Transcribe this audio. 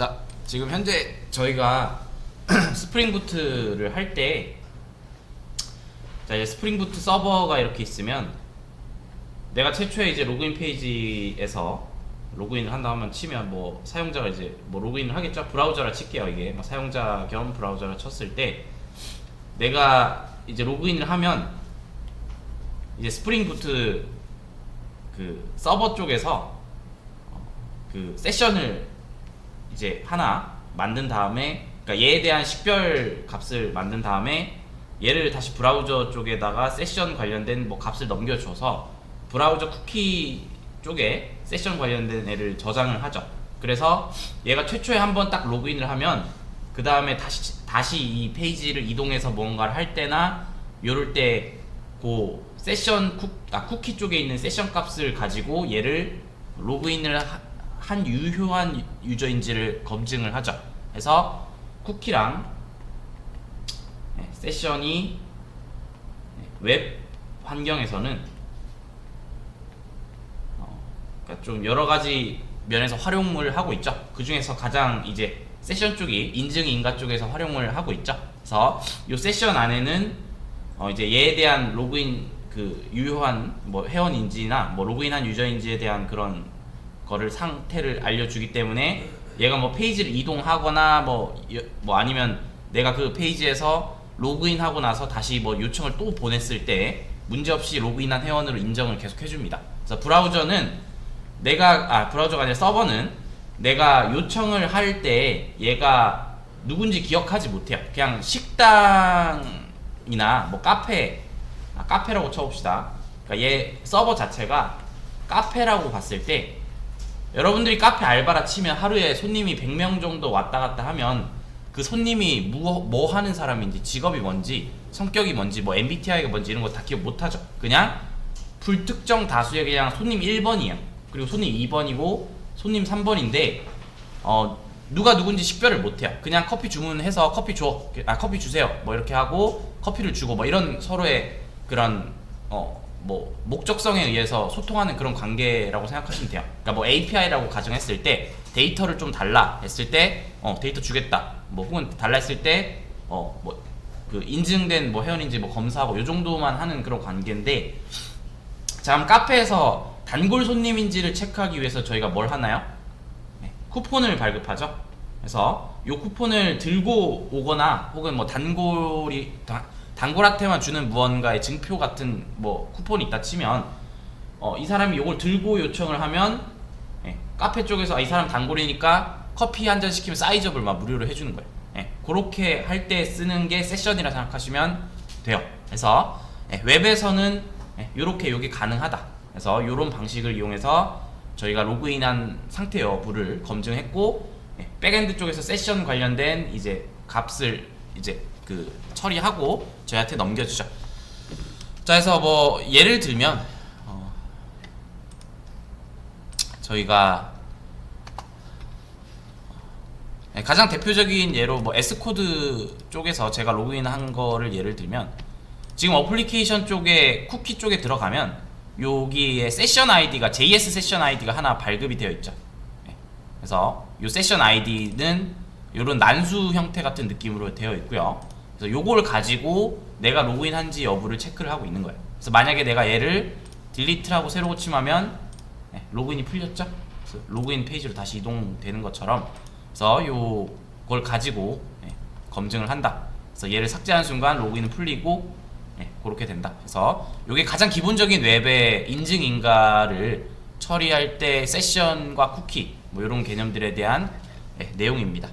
자, 지금 현재 저희가 스프링 부트를 할 때, 자, 이제 스프링 부트 서버가 이렇게 있으면, 내가 최초에 이제 로그인 페이지에서 로그인을 한다 하면 치면 뭐 사용자가 이제 뭐 로그인을 하겠죠? 브라우저라 칠게요, 이게. 뭐 사용자 겸 브라우저라 쳤을 때, 내가 이제 로그인을 하면, 이제 스프링 부트 그 서버 쪽에서 어, 그 세션을 이제 하나 만든 다음에 그러니까 얘에 대한 식별 값을 만든 다음에 얘를 다시 브라우저 쪽에다가 세션 관련된 뭐 값을 넘겨줘서 브라우저 쿠키 쪽에 세션 관련된 애를 저장을 하죠. 그래서 얘가 최초에 한번 딱 로그인을 하면 그 다음에 다시 다시 이 페이지를 이동해서 뭔가를 할 때나 요럴 때 그 세션 쿠, 아, 쿠키 쪽에 있는 세션 값을 가지고 얘를 로그인을 하- 한 유효한 유저인지를 검증을 하죠. 그래서 쿠키랑 네, 세션이 네, 웹 환경에서는 어, 그러니까 좀 여러 가지 면에서 활용을 하고 있죠. 그 중에서 가장 이제 세션 쪽이 인증 인가 쪽에서 활용을 하고 있죠. 그래서 이 세션 안에는 어 이제 얘에 대한 로그인 그 유효한 뭐 회원인지나 뭐 로그인한 유저인지에 대한 그런 거를 상태를 알려주기 때문에 얘가 뭐 페이지를 이동하거나 뭐, 여- 뭐 아니면 내가 그 페이지에서 로그인하고 나서 다시 뭐 요청을 또 보냈을 때 문제없이 로그인한 회원으로 인정을 계속 해줍니다. 그래서 브라우저는 내가 아 브라우저가 아니라 서버는 내가 요청을 할 때 얘가 누군지 기억하지 못해요. 그냥 식당이나 뭐 카페 아, 카페라고 쳐봅시다. 그러니까 얘 서버 자체가 카페라고 봤을 때 여러분들이 카페 알바라 치면 하루에 손님이 100명 정도 왔다 갔다 하면 그 손님이 뭐, 뭐 하는 사람인지 직업이 뭔지 성격이 뭔지 뭐 MBTI가 뭔지 이런 거 다 기억 못 하죠. 그냥 불특정 다수의 그냥 손님 1번이야. 그리고 손님 2번이고 손님 3번인데 어 누가 누군지 식별을 못 해요. 그냥 커피 주문해서 커피 줘. 아 커피 주세요. 뭐 이렇게 하고 커피를 주고 뭐 이런 서로의 그런 어 뭐 목적성에 의해서 소통하는 그런 관계라고 생각하시면 돼요. 그러니까 뭐 API라고 가정했을 때 데이터를 좀 달라 했을 때 어 데이터 주겠다. 뭐 혹은 달라 했을 때 어 뭐 그 인증된 뭐 회원인지 뭐 검사하고 요 정도만 하는 그런 관계인데 자 카페에서 단골 손님인지를 체크하기 위해서 저희가 뭘 하나요? 네, 쿠폰을 발급하죠. 그래서 요 쿠폰을 들고 오거나 혹은 뭐 단골이 다- 단골한테만 주는 무언가의 증표 같은 뭐 쿠폰이 있다 치면 어, 이 사람이 요걸 들고 요청을 하면 예, 카페 쪽에서 아, 이 사람 단골이니까 커피 한 잔 시키면 사이즈업을 막 무료로 해주는 거예요. 예, 그렇게 할 때 쓰는 게 세션이라 생각하시면 돼요. 그래서 예, 웹에서는 이렇게 요게 가능하다. 그래서 이런 방식을 이용해서 저희가 로그인한 상태 여부를 검증했고 예, 백엔드 쪽에서 세션 관련된 이제 값을 이제 그 처리하고 저희한테 넘겨주죠. 자, 그래서 뭐 예를 들면 어, 저희가 네, 가장 대표적인 예로 뭐 S코드 쪽에서 제가 로그인한 거를 예를 들면 지금 어플리케이션 쪽에 쿠키 쪽에 들어가면 여기에 세션 아이디가 JS 세션 아이디가 하나 발급이 되어 있죠. 네, 그래서 이 세션 아이디는 이런 난수 형태 같은 느낌으로 되어 있고요. 그래서 요걸 가지고 내가 로그인한지 여부를 체크를 하고 있는 거예요. 그래서 만약에 내가 얘를 딜리트하고 새로 고침하면 네, 로그인이 풀렸죠? 로그인 페이지로 다시 이동되는 것처럼 그래서 요걸 가지고 네, 검증을 한다. 그래서 얘를 삭제하는 순간 로그인은 풀리고 네, 그렇게 된다. 그래서 요게 가장 기본적인 웹의 인증 인가를 처리할 때 세션과 쿠키 뭐 이런 개념들에 대한 네, 내용입니다.